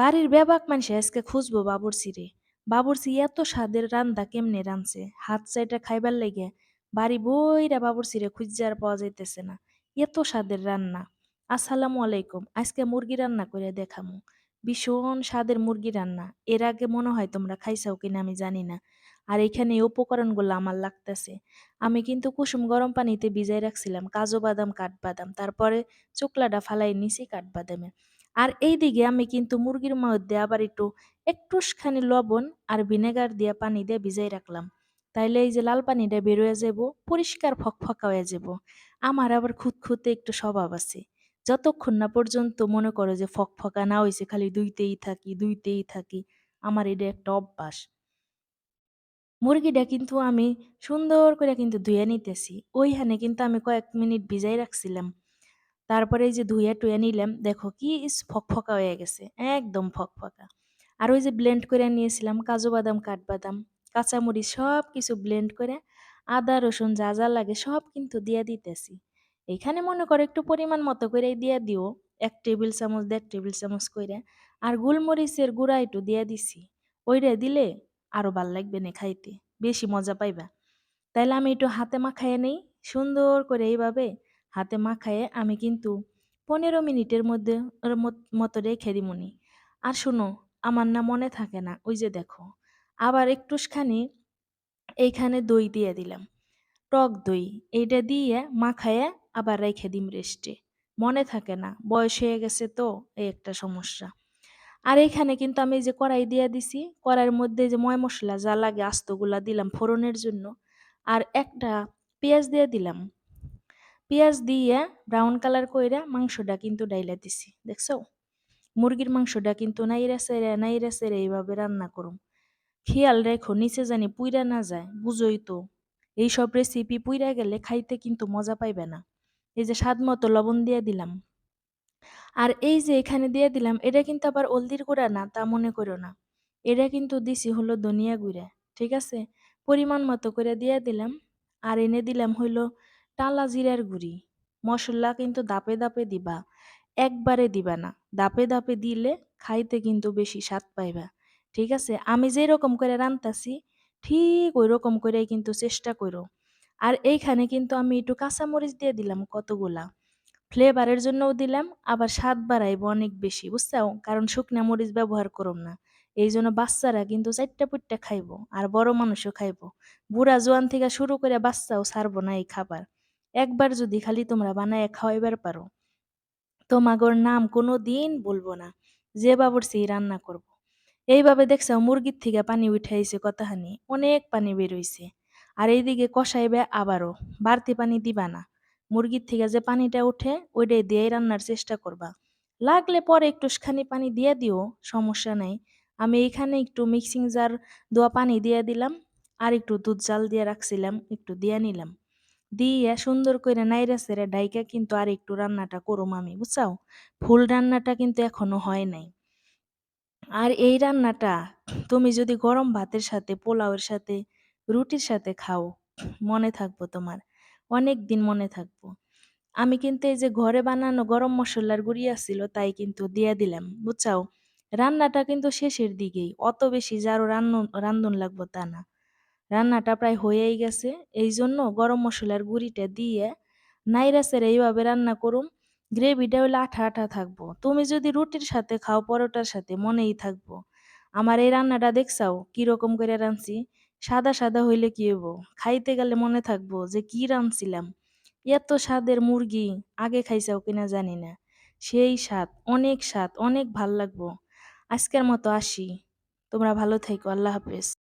বাড়ির বেবাক মানষে আজকে খুঁজবো বাবুর্চিরে বাবুর্চি এত স্বাদের, রান্দা কেমনে রানছে হাত চাইটা খাইবার লেগে বাড়ি বইরা বাবুর্চিরে খুঁজে আর পাওয়া যাইতেছে না। এত স্বাদের রান্না। আসসালামু আলাইকুম। আজকে মুরগি রান্না করে দেখামু। ভীষণ স্বাদের মুরগি রান্না। এর আগে মনে হয় তোমরা খাইছাও কিনা আমি জানি না। আর এখানে উপকরণগুলো আমার লাগতেছে। আমি কিন্তু কুসুম গরম পানিতে ভিজাই রাখছিলাম। কাজু বাদাম কাঠবাদাম তারপরে চুকলাটা ফালাই নিছি কাঠবাদামে আর এই দিকে আমি কিন্তু মুরগির মধ্যে আবার একটু একটুখানি লবণ আর ভিনেগার দিয়ে পানি দিয়ে ভিজাই রাখলাম। তাইলে এই যে লাল পানিটা বেরোয় যাব পরিষ্কার ফকফকা হয়ে যাব আমার আবার খুঁতখুঁতে একটু স্বভাব আছে। যতক্ষণ না পর্যন্ত মনে করো যে ফকফকা না হয়েছে খালি দুইতেই থাকি দুইতেই থাকি, আমার এটা একটা অভ্যাস। মুরগিটা কিন্তু আমি সুন্দর করে কিন্তু ধুয়ে নিতেছি। ওইখানে কিন্তু আমি কয়েক মিনিট ভিজাই রাখছিলাম। তারপরে এই যে ধুয়ে টুয়ে নিলাম, দেখো কি ফকফকা হয়ে গেছে, একদম ফকফকা। আর ওই যে ব্লেন্ড করে নিয়েছিলাম কাজু বাদাম, কাঠবাদাম, কাঁচামরিচ সব কিছু ব্লেন্ড করে আদা, রসুন যা যা লাগে সব কিন্তু দিয়ে দিতেছি। এখানে মনে করো একটু পরিমাণ মতো করে দিয়ে দিও, এক টেবিল চামচ, দেড় টেবিল চামচ করে আর গোলমরিচের গুঁড়া একটু দিয়ে দিছি ওইটা দিলে আরও ভালো লাগবে না খাইতে, বেশি মজা পাইবা। তাইলে আমি একটু হাতে মাখাইয়ে নেই, সুন্দর করে এইভাবে হাতে মাখায়ে আমি কিন্তু পনেরো মিনিটের মধ্যে মতো রেখে দিমুনি। আর শুনো, আমার না মনে থাকে না, ওই যে দেখো, আবার একটুখানি এইখানে দই দিয়ে দিলাম। টক দই, এইটা দিয়ে মাখায়ে আবার রেখে দিম রেস্টে। মনে থাকে না, বয়স হয়ে গেছে তো, এই একটা সমস্যা। আর এইখানে কিন্তু আমি যে কড়াই দিয়ে দিছি, কড়াইয়ের মধ্যে যে ময় মশলা যা লাগে আস্তগুলা দিলাম ফোড়নের জন্য। আর একটা পেঁয়াজ দিয়ে দিলাম। পেঁয়াজ দিয়ে ব্রাউন কালার কইরা মাংসটা কিন্তু ডাইলা দিছি, দেখছ? মুরগির মাংসটা কিন্তু নাইরা সেরে নাইরা সেরে এইভাবে রান্না করুম। খেয়াল রেখো, নিচে জানি পুইরা না যায়, বুঝোই তো। এইসব রেসিপি পুইরা গেলে খাইতে কিন্তু মজা পাইবে না। এই যে স্বাদ মতো লবণ দিয়ে দিলাম। আর এই যে এখানে দিয়ে দিলাম, এটা কিন্তু আবার হলদির গুঁড়া না, তা মনে করো না। এটা কিন্তু দিছি হলো ধনিয়া গুঁড়া, ঠিক আছে? পরিমাণ মতো করে দিয়ে দিলাম। আর এনে দিলাম হইল টালা জিরার গুঁড়ি। মশলা কিন্তু দাপে দাপে দিবা, একবারে দিবা না। দাপে দাপে দিলে খাইতে কিন্তু বেশি স্বাদ পাইবা। ঠিক আছে? আমি যেই রকম করে রান্তাছি, ঠিক ওই রকম করে কিন্তু চেষ্টা করো আর এইখানে কিন্তু আমি একটু কাঁচামরিচ দিয়ে দিলাম কতগুলা। ফ্লেভারের জন্যও দিলাম, আবার স্বাদ বাড়াইব অনেক বেশি বুঝছ কারণ শুকনা মরিচ ব্যবহার করুম না। এই জন্য বাচ্চারা কিন্তু চারটা পুটটা খাইব, আর বড় মানুষও খাইব। বুড়া জোয়ান থেকে শুরু করে বাচ্চাও ছাড়বো না এই খাবার। একবার যদি খালি তোমরা বানায় খাওয়াইবার পারো, তোমাগর নাম কোনো দিন বলব না, যে বাবুরছি রান্না করব। এইভাবে দেখছ মুরগির থেকে পানি উঠাইছে কতখানি, অনেক পানি বেরোইছে আর এইদিকে কষাইবে আবারও, বাড়তি পানি দিবা না। মুরগির থেকে যে পানিটা উঠে, ওইটাই দিয়েই রান্নার চেষ্টা করবা। লাগলে পরে একটুখানি পানি দিয়ে দিও, সমস্যা নাই। আমি এইখানে একটু মিক্সিং জার দোয়া পানি দিয়ে দিলাম, আর একটু দুধ জাল দিয়ে রাখছিলাম, একটু দিয়ে নিলাম। দিয়ে সুন্দর করে নাইরা সেরে ডাইকা কিন্তু আর একটু রান্নাটা করুম আমি, বুঝছাও? ফুল রান্নাটা কিন্তু এখনও হয় নাই। আর এই রান্নাটা তুমি যদি গরম ভাতের সাথে, পোলাওয়ের সাথে, রুটির সাথে খাও, মনে থাকব তোমার, অনেক দিন মনে থাকব। আমি কিন্তু এই যে ঘরে বানানো গরম মশলার গুঁড়ি আসছিল তাই কিন্তু দিয়ে দিলাম, বুঝছাও? রান্নাটা কিন্তু শেষের দিকেই, অত বেশি যারও রান্নন রান্ধন লাগবো তা না। রান্নাটা প্রায় হয়েই গেছে। এই জন্য গরম মশলার গুঁড়িটা দিয়ে নাইরা সেরে এইভাবে রান্না করুম। গ্রেভিটা হলে আঠা আঠা থাকব। তুমি যদি রুটির সাথে খাও, পরোটার সাথে মনেই থাকব। আমার এই রান্নাটা দেখছাও? কীরকম করে রাঁধছি? সাদা সাদা হইলে কি হইব? খাইতে গেলে মনে থাকব যে কি রাঁধছিলাম? এত স্বাদের মুরগি আগে খাইছাও কিনা জানি না। সেই স্বাদ, অনেক স্বাদ, অনেক ভালো লাগবো। আজকের মতো আসি। তোমরা ভালো থাইকো আল্লাহ হাফেজ।